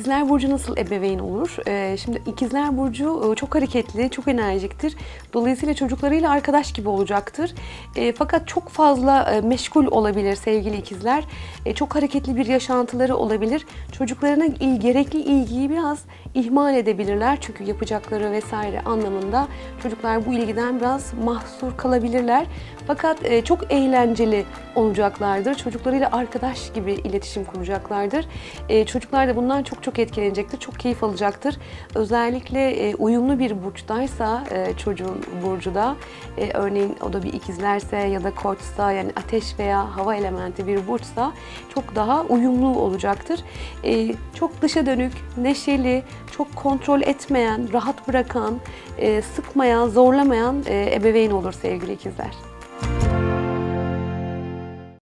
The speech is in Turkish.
İkizler Burcu nasıl ebeveyn olur? Ee, şimdi İkizler Burcu e, çok hareketli, çok enerjiktir. Dolayısıyla çocuklarıyla arkadaş gibi olacaktır. E, fakat çok fazla e, meşgul olabilir sevgili ikizler. Çok hareketli bir yaşantıları olabilir. Çocuklarına il, gerekli ilgiyi biraz ihmal edebilirler. Çünkü yapacakları vesaire anlamında çocuklar bu ilgiden biraz mahsur kalabilirler. Fakat çok eğlenceli olacaklardır. Çocuklarıyla arkadaş gibi iletişim kuracaklardır. Çocuklar da bundan çok çok etkilenecektir. Çok keyif alacaktır. Özellikle e, uyumlu bir burçtaysa e, çocuğun burcu da e, örneğin o da bir ikizlerse ya da koçsa yani ateş veya hava elementi bir burçsa çok daha uyumlu olacaktır. E, çok dışa dönük, neşeli, çok kontrol etmeyen, rahat bırakan, e, sıkmayan, zorlamayan e, ebeveyn olur sevgili ikizler.